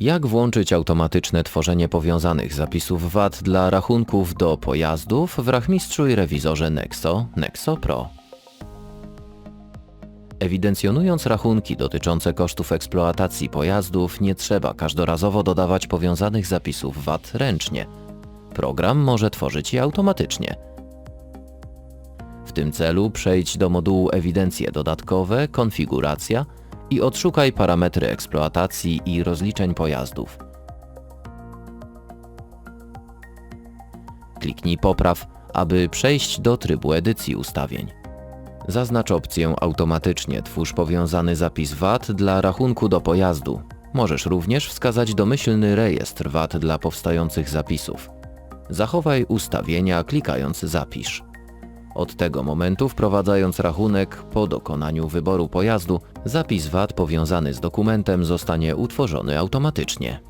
Jak włączyć automatyczne tworzenie powiązanych zapisów VAT dla rachunków do pojazdów w Rachmistrzu i Rewizorze Nexo, Nexo Pro? Ewidencjonując rachunki dotyczące kosztów eksploatacji pojazdów, nie trzeba każdorazowo dodawać powiązanych zapisów VAT ręcznie. Program może tworzyć je automatycznie. W tym celu przejdź do modułu Ewidencje dodatkowe, Konfiguracja i odszukaj parametry eksploatacji i rozliczeń pojazdów. Kliknij Popraw, aby przejść do trybu edycji ustawień. Zaznacz opcję Automatycznie twórz powiązany zapis VAT dla rachunku do pojazdu. Możesz również wskazać domyślny rejestr VAT dla powstających zapisów. Zachowaj ustawienia klikając Zapisz. Od tego momentu wprowadzając rachunek po dokonaniu wyboru pojazdu, zapis VAT powiązany z dokumentem zostanie utworzony automatycznie.